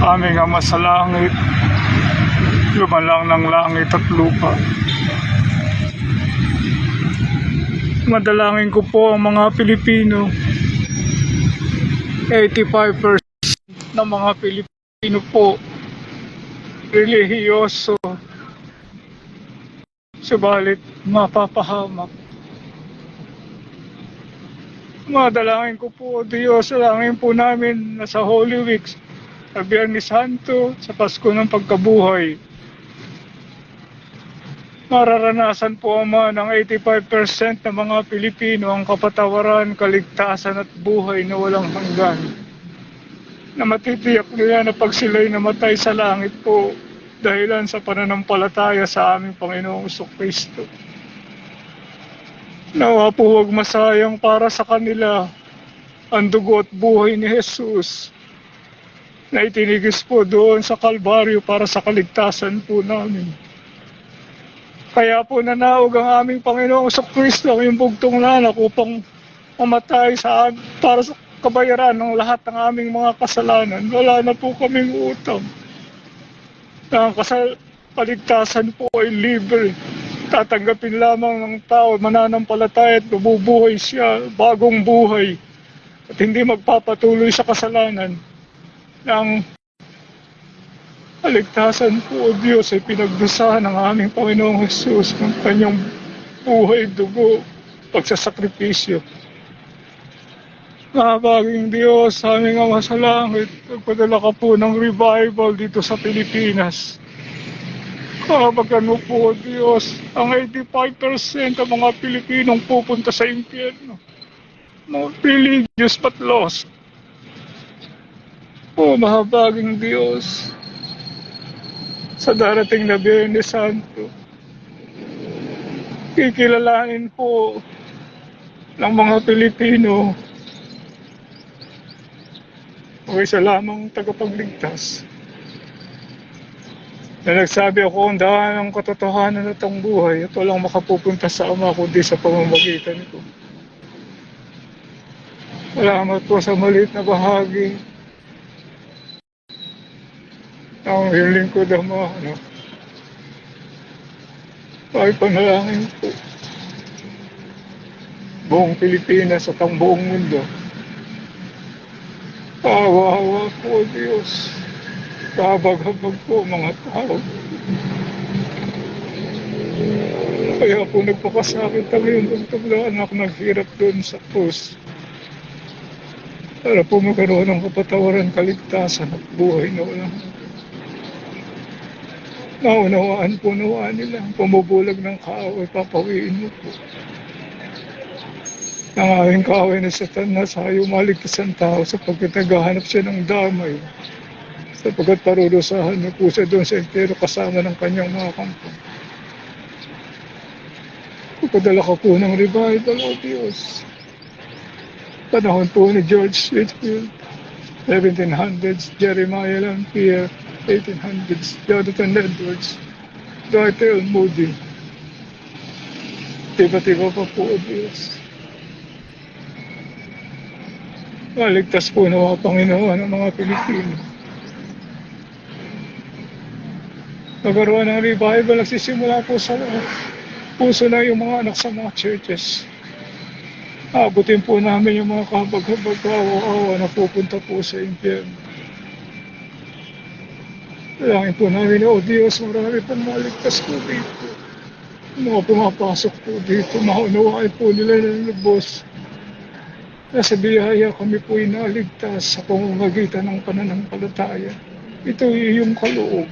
aming Ama sa langit, lumalang ng langit at lupa. Madalangin ko po ang mga Pilipino. 85% ng mga Pilipino po relihiyoso subalit mapapahamak. Madalangin ko po, Diyos, dalangin po namin na sa Holy Weeks, sa Biyernes Santo, sa Pasko ng Pagkabuhay. Mararanasan po ama ng 85% ng mga Pilipino ang kapatawaran, kaligtasan at buhay na walang hanggan. Na matitiyak nila na pag sila'y namatay sa langit po, dahilan sa pananampalataya sa aming Panginoong Kristo. Nawa po huwag masayang para sa kanila ang dugo at buhay ni Jesus na itinigis po doon sa Kalbaryo para sa kaligtasan po namin. Kaya po nanaog ang aming Panginoong sa Kristo ang iyong bugtong lanak upang mamatay sa para sa kabayaran ng lahat ng aming mga kasalanan. Wala na po kaming utang. Ang kasal kaligtasan po ay libre tatanggapin lamang ng tao, mananampalataya at bubuhay siya, bagong buhay, at hindi magpapatuloy sa kasalanan ng kaligtasan po o Diyos ay pinagdusahan ng aming Panginoong Jesus ng kanyang buhay, dugo, pagsasakripisyo. Nakabaging Diyos, aming Ama sa langit, nagpadala ka po ng revival dito sa Pilipinas. Kapag ano po, Diyos, ang 85% ng mga Pilipinong pupunta sa impyerno. No, religious but lost. O mahabaging Diyos, sa darating na Biyernes Santo, kikilalanin po ng mga Pilipino. O isa lamang tagapagligtas. Na nagsabi ako ang daan ng katotohanan at ang buhay at walang makapupunta sa Ama kundi sa pamamagitan ko. Salamat po sa maliit na bahagi ng hiling ko dama. Ano? Ay panalangin po. Buong Pilipinas at ang buong mundo. Awa-awa po, Diyos. Kabag-habag po mga tao. Kaya po nagpakasakit kami yung na anak naghirap doon sa krus. Para po magkaroon ng kapatawaran, kaligtasan at buhay na walang Naunawaan po nawaan nila. Pumubulag ng kaaway, papawiin mo po. Ang aming kaaway na satanas, ayaw maligtas ang tao sapagkat naghahanap siya ng damay sapagkat parurusahan niyo po siya doon sa impero kasama ng kanyang mga kampo. Pagpadala ka po ng revival, O Diyos. Panahon po ni George Whitfield, 1700s, Jeremiah Lampier, 1800s, Jonathan Edwards, Dwight L. Moody. Tiba-tiba pa po, Diyos. Maligtas po na mga Panginoon ng mga Pilipino. Nagkaroon ng revival, nagsisimula po sa puso na yung mga anak sa mga churches. Abutin po namin yung mga kabag-habag awa na pupunta po sa impyerno. Langin po namin, O Diyos, marami pong maligtas po dito. Mga pumapasok po dito, maunawain po nila ng lubos. Nasa biyaya kami po inaligtas sa pamamagitan ng pananampalataya. Ito iyong kaloob.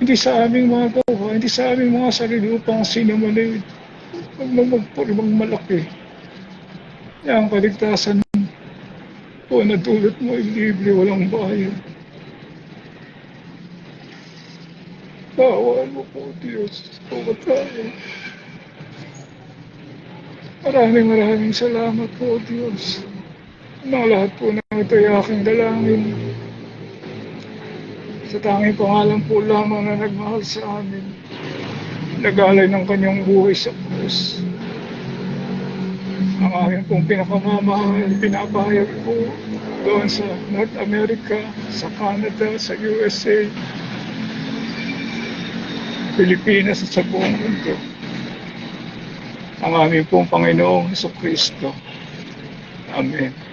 Hindi sa aming mga gawa, hindi sa aming mga sarili upang sinamanay Huwag mo magpurimang malaki. Ang kaligtasan po na dulot mo libre, walang bayad. Bawal mo po, Diyos, bawat tao. Maraming maraming salamat po, Diyos. Mga lahat po na ito ay aking dalangin. Sa tanging pangalan po lamang na nagmahal sa amin. Nagalay ng kanyang buhay sa krus. Ang aking pong pinakamamahal, pinapahayag po doon sa North America, sa Canada, sa USA, Pilipinas at sa buong mundo. Ang aming pong Panginoong Heso Kristo. Amen.